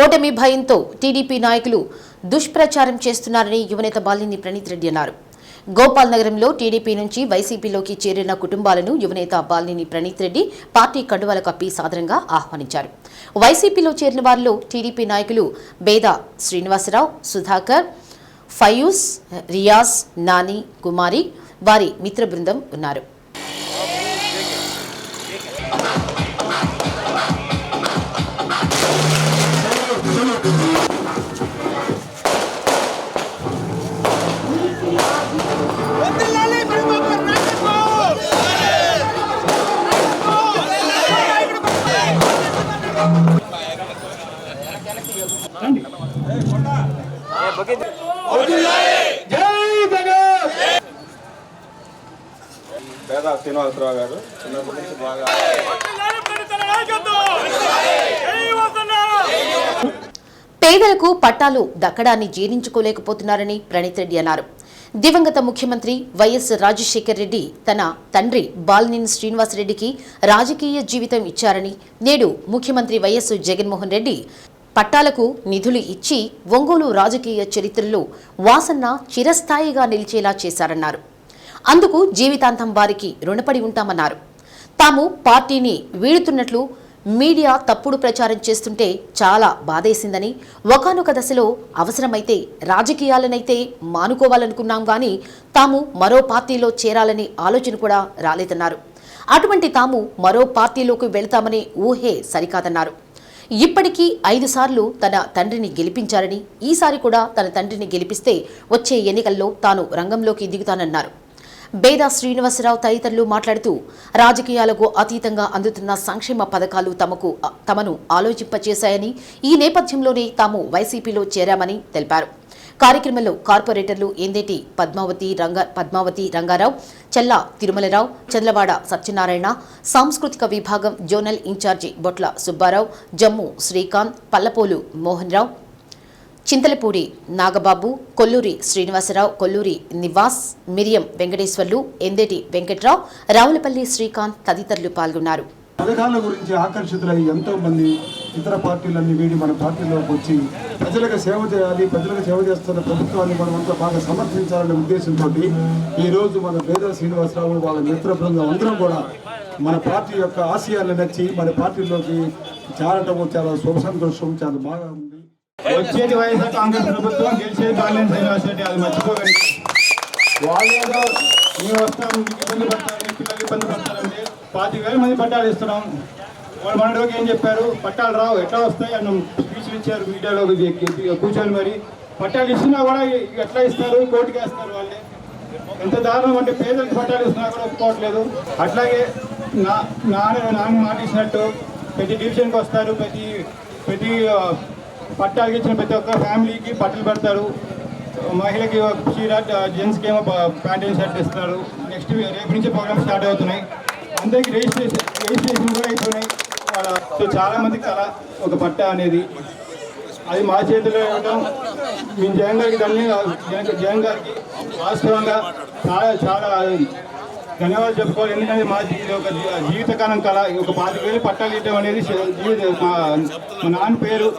ఓటమి భయంతో టీడీపీ నాయకులు దుష్ప్రచారం చేస్తున్నారని యువనేత బాలిని ప్రణీత్ రెడ్డి అన్నారు. గోపాల్ నగరంలో టీడీపీ నుంచి వైసీపీలోకి చేరిన కుటుంబాలను యువనేత బాలిని ప్రణీత్ రెడ్డి పార్టీ కండువాల కప్పి సాదరంగా ఆహ్వానించారు. వైసీపీలో చేరిన వారిలో టీడీపీ నాయకులు బేద శ్రీనివాసరావు సుధాకర్ ఫయూస్ రియాజ్ నాని కుమారి వారి మిత్ర బృందం ఉన్నారు. పేద శ్రీనివాసరావు గారు చిన్నప్పటి నుంచి బాగా పేదలకు పట్టాలు దక్కడాన్ని జీర్ణించుకోలేకపోతున్నారని ప్రణీత్ రెడ్డి అన్నారు. దివంగత ముఖ్యమంత్రి వైఎస్ రాజశేఖర్ రెడ్డి తన తండ్రి బాలినేని శ్రీనివాసరెడ్డికి రాజకీయ జీవితం ఇచ్చారని నేడు ముఖ్యమంత్రి వైఎస్ జగన్మోహన్ రెడ్డి పట్టాలకు నిధులు ఇచ్చి ఒంగోలు రాజకీయ చరిత్రలో వాసన్న చిరస్థాయిగా నిలిచేలా చేశారన్నారు. అందుకు జీవితాంతం వారికి రుణపడి ఉంటామన్నారు. తాము పార్టీని వీడుతున్నట్లు మీడియా తప్పుడు ప్రచారం చేస్తుంటే చాలా బాధేసిందని ఒకానొక దశలో అవసరమైతే రాజకీయాలనైతే మానుకోవాలనుకున్నాం గాని తాము మరో పార్టీలో చేరాలనే ఆలోచన కూడా రాలేదన్నారు. అటువంటి తాము మరో పార్టీలోకి వెళ్తామనే ఊహే సరికాదన్నారు. ఇప్పటికీ ఐదు సార్లు తన తండ్రిని గెలిపించారని ఈసారి కూడా తన తండ్రిని గెలిపిస్తే వచ్చే ఎన్నికల్లో తాను రంగంలోకి దిగుతానన్నారు. బేదా శ్రీనివాసరావు తదితరులు మాట్లాడుతూ రాజకీయాలకు అతీతంగా అందుతున్న సంక్షేమ పథకాలు తమకు తమను ఆలోచింపచేశాయని ఈ నేపథ్యంలోనే తాము వైసీపీలో చేరామని తెలిపారు. కార్యక్రమంలో కార్పొరేటర్లు ఏందేటి పద్మావతి రంగ పద్మావతి రంగారావు చెల్ల తిరుమలరావు చంద్రవాడ సత్యనారాయణ సాంస్కృతిక విభాగం zonal in charge Botla Subbarao Jammu Srikanth Pallapolu Mohan Rao Chintalapudi Nagababu Kolluri Srinivasarao Kolluri Nivas Miriam Venkateswarlu ఎందేటి Venkatrao Ravulapalli Srikanth తదితరులు పాల్గొన్నారు. పథకాల గురించి ఆకర్షితులై ఎంతో మంది ఇతర పార్టీలన్నీ వీడి మన పార్టీలోకి వచ్చి ప్రజలకు సేవ చేయాలి ప్రజలకు సేవ చేస్తున్న ప్రభుత్వాన్ని మనం అంతా బాగా సమర్థించాలనే ఉద్దేశంతో ఈ రోజు మన పేద శ్రీనివాసరావు వాళ్ళ మిత్ర బృందం అందరం కూడా మన పార్టీ యొక్క ఆశయాలను నచ్చి మన పార్టీలోకి చేరటము చాలా శుభ సంతోషం చాలా బాగా వచ్చేది వైఎస్ఆర్ కాంగ్రెస్ ప్రభుత్వం గెలిచేది బాలినేని శ్రీనివాస్ రెడ్డి అది మర్చిపోకండి. వాళ్ళేదో మేము వస్తాం ఇబ్బంది పడతారు పిల్లలు ఇబ్బంది పడతారంటే పాతిక వేల మంది పట్టాలు ఇస్తున్నాం. వాళ్ళు మనలోకి ఏం చెప్పారు? పట్టాలు రావు ఎట్లా వస్తాయి? అన్న స్పీచ్లు ఇచ్చారు మీడియాలో కూర్చొని మరి. పట్టాలు ఇచ్చినా కూడా ఎట్లా ఇస్తారు? కోర్టుకి వేస్తారు వాళ్ళే. ఎంత దారుణం అంటే పేదలకు పట్టాలు ఇస్తున్నా కూడా ఒప్పుకోవట్లేదు. అట్లాగే నా నాన్న నాన్న మాట ఇచ్చినట్టు ప్రతి డివిజన్కి వస్తారు ప్రతి ప్రతి పట్టాలు పట్టాలకి ఇచ్చిన ప్రతి ఒక్క ఫ్యామిలీకి బట్టలు పెడతారు. మహిళకి ఒక చీర జెంట్స్కి ఏమో ప్యాంట్ అండ్ షర్ట్ ఇస్తారు. నెక్స్ట్ రేపు నుంచి ప్రోగ్రామ్ స్టార్ట్ అవుతున్నాయి. అందరికీ రిజిస్ట్రేషన్ రిజిస్ట్రేషన్ కూడా అయిపోయినాయి. సో చాలా అలా ఒక పట్ట అనేది. అది మా చేతిలో ఇవ్వడం మేము జగన్ గారికి దాన్ని జగన్- గారికి వాస్తవంగా చాలా చాలా ధన్యవాదాలు చెప్పుకోవాలి. ఎందుకంటే మా ఇది ఒక జీవితకాలం కళ ఒక పాతిక వేలు పట్టాలు ఇవ్వడం అనేది మా మా నాన్న పేరు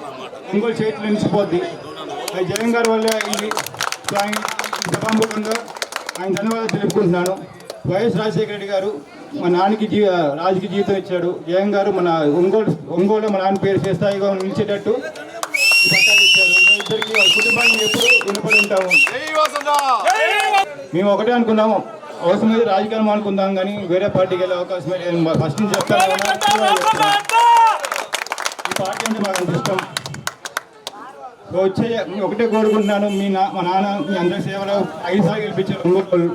ఒంగోలు చేతిలో నిలిచిపోద్ది అది జగన్ గారి వల్ల ఇది సభాముఖంగా ఆయన ధన్యవాదాలు తెలుపుకుంటున్నాను. వైఎస్ రాజశేఖర రెడ్డి గారు మా నాన్నకి జీ రాజకీయ జీవితం ఇచ్చాడు. జగన్ గారు మన ఒంగోలు ఒంగోలు మా నాన్న పేరు చేస్తాయిగా నిలిచేటట్టు ఈ పట్టాలు ఇచ్చారు. ఇద్దరికి వాళ్ళ కుటుంబానికి ఎప్పుడు రుణపడి ఉంటాము. మేము ఒకటే అనుకున్నాము. అవసరం అయితే రాజకీయాలు అనుకుందాం కానీ వేరే పార్టీకి వెళ్ళే అవకాశం ఫస్ట్ నుంచి చెప్తాను. ఈ పార్టీ అంటే మాకు అంత ఇష్టం. వచ్చే ఒకటే కోరుకుంటున్నాను. మీ నా మా నాన్న మీ అందరి సేవలో ఐదు గెలిపించారు. ఒంగోలు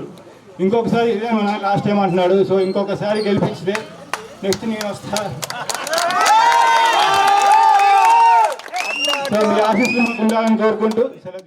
ఇంకొకసారి ఇదే మా నాన్న లాస్ట్ టైం అంటున్నాడు. సో ఇంకొకసారి గెలిపించితే నెక్స్ట్ నేను వస్తా. సో మీ ఆఫీస్లో ఉండాలని కోరుకుంటూ సెలవు